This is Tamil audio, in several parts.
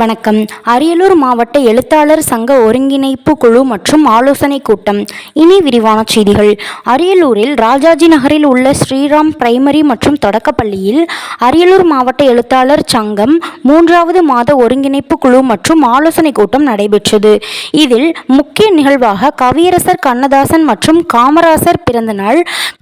வணக்கம். அரியலூர் மாவட்ட எழுத்தாளர் சங்க ஒருங்கிணைப்பு குழு மற்றும் ஆலோசனை கூட்டம். இனி விரிவான செய்திகள். அரியலூரில் ராஜாஜி நகரில் உள்ள ஸ்ரீராம் பிரைமரி மற்றும் தொடக்கப்பள்ளியில் அரியலூர் மாவட்ட எழுத்தாளர் சங்கம் மூன்றாவது மாத ஒருங்கிணைப்பு குழு மற்றும் ஆலோசனை கூட்டம் நடைபெற்றது. இதில் முக்கிய நிகழ்வாக கவியரசர் கண்ணதாசன் மற்றும் காமராசர் பிறந்தநாள்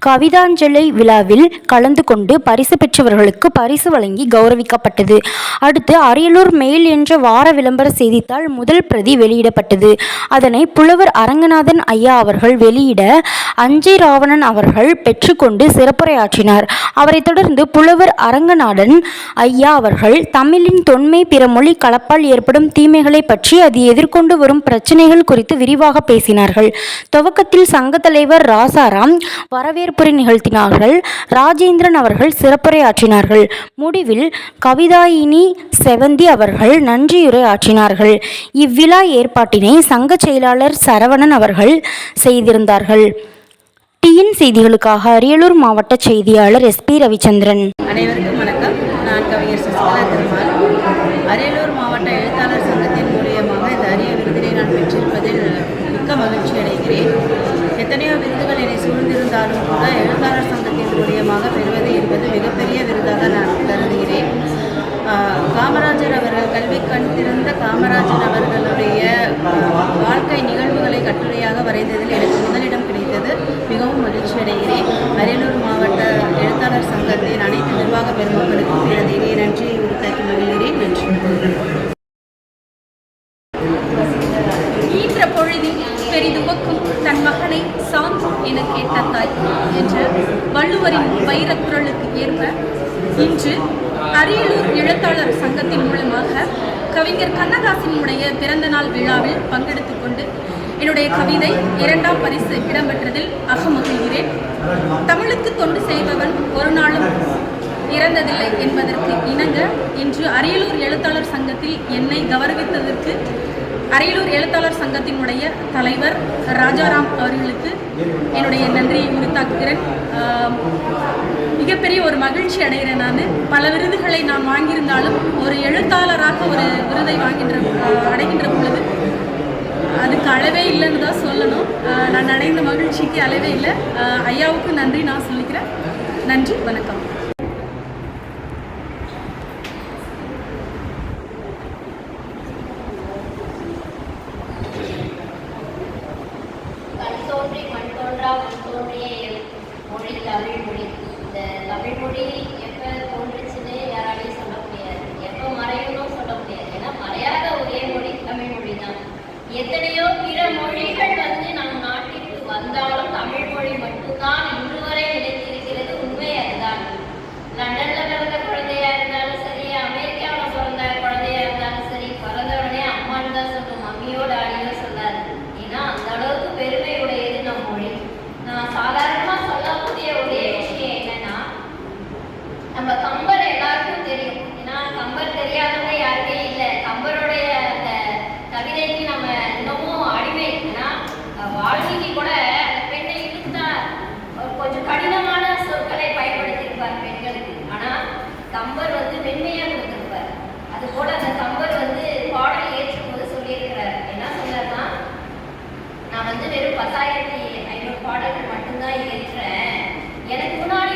கவிதாஞ்சலி விழாவில் கலந்து கொண்டு பரிசு பெற்றவர்களுக்கு பரிசு வழங்கி கௌரவிக்கப்பட்டது. அடுத்து அரியலூர் மெயில் என்ற வார விளம்பர செய்தித்தாள் முதல் பிரதி வெளியிடப்பட்டது. அதனை புலவர் அரங்கநாதன் ஐயா அவர்கள் வெளியிட அஞ்சை ராவணன் அவர்கள் பெற்றுக்கொண்டு சிறப்புரையாற்றினார். அவரைத் தொடர்ந்து புலவர் அரங்கநாதன் ஐயா அவர்கள் தமிழின் தொன்மை பிற மொழி கலப்பால் ஏற்படும் தீமைகளை பற்றி அது எதிர்கொண்டு வரும் பிரச்சனைகள் குறித்து விரிவாக பேசினார்கள். துவக்கத்தில் சங்க தலைவர் ராசாராம் வரவேற்புரை நிகழ்த்தினார்கள். ராஜேந்திரன் அவர்கள் சிறப்புரையாற்றினார்கள். முடிவில் கவிதாயினி செவந்தி அவர்கள் நன்றியுரை ஆற்றினார்கள் இவ்விழா ஏற்பாட்டினை சங்க செயலாளர் சரவணன் அவர்கள் செய்திருந்தார்கள். டிஎன் செய்திகளுக்காக அரியலூர் மாவட்ட செய்தியாளர் எஸ் பி ரவிச்சந்திரன். அனைவருக்கும் வணக்கம். நான் கவிஞர் சசிகலா திருமால் அரியலூர் மாவட்ட எழுத்தாளர் சங்கத்தின் மூலியமாக இந்த அரிய விருதினை நான் பெற்றிருப்பதில் மிக்க மகிழ்ச்சி அடைகிறேன். எத்தனையோ விருதுகள் என்னை சூழ்ந்திருந்தாலும் கூட எழுத்தாளர் சங்கத்தின் மூலியமாக பெறுவது என்பது மிகப்பெரிய விருதாக நான் கருதுகிறேன். காமராஜர் அவர்கள் கல்வி கண் திறந்த காமராஜர் அவர்களுடைய வாழ்க்கை நிகழ்வுகளை கட்டுரையாக வரைந்ததில் எனக்கு முதலிடம் கிடைத்தது. மிகவும் மகிழ்ச்சி அடைகிறேன். அரியலூர் மாவட்ட எழுத்தாளர் சங்கத்தின் அனைத்து நிர்வாக பெருமக்களுக்கும் எனது இணைய நன்றியை உறுத்தாக்கி மகிழ்கிறேன். நன்றி. ஈன்ற பொழுதில் பெரிதுவக்கும் தன் மகனை சாம் என கேட்ட தாய் என்று வள்ளுவரின் வைரக்குரலுக்கு ஏற்ப இன்று அரியலூர் எழுத்தாளர் சங்கத்தின் மூலமாக கவிஞர் கண்ணதாசனுடைய பிறந்த நாள் விழாவில் பங்கெடுத்துக் கொண்டு என்னுடைய கவிதை இரண்டாம் பரிசு இடம்பெற்றதில் அகமகிழ்கிறேன். தமிழுக்கு தொண்டு செய்பவன் ஒரு நாளும் இறந்ததில்லை என்பதற்கு இணங்க இன்று அரியலூர் எழுத்தாளர் சங்கத்தில் என்னை கௌரவித்ததற்கு அரியலூர் எழுத்தாளர் சங்கத்தினுடைய தலைவர் ராஜாராம் அவர்களுக்கு என்னுடைய நன்றியை உரித்தாக்குகிறேன். மிகப்பெரிய ஒரு மகிழ்ச்சி அடைகிறேன் நான். பல விருதுகளை நான் வாங்கியிருந்தாலும் ஒரு எழுத்தாளராக ஒரு விருதை வாங்கின்ற அடைகின்ற பொழுது அதுக்கு அளவே இல்லைன்னு தான் சொல்லணும். நான் அடைந்த மகிழ்ச்சிக்கு அளவே இல்லை. ஐயாவுக்கு நன்றி நான் சொல்லிக்கிறேன். நன்றி வணக்கம். முதலாம் தோன்றிய மொழி தமிழ்மொழி இந்த தமிழ்மொழி தெரியாதவங்க யாருமே இல்லை. கம்பருடைய அந்த கவிதைக்கு நம்ம இன்னமும் அடிமை. இருக்குன்னா வாழ்க்கைக்கு கூட அந்த பெண்ணை இருந்தார் கொஞ்சம் கடினமான சொற்களை பயன்படுத்தி இருப்பார் பெண்களுக்கு. ஆனா கம்பர் வந்து மென்மையாக கொடுத்திருப்பார். அது போல அந்த கம்பர் வந்து பாடல் ஏற்றும் போது சொல்லியிருக்கிறார். என்ன சொன்னார்னா நான் வந்து வெறும் பத்தாயிரத்தி ஐநூறு பாடல்கள் மட்டும்தான் ஏற்றுறேன் எனக்கு முன்னாடி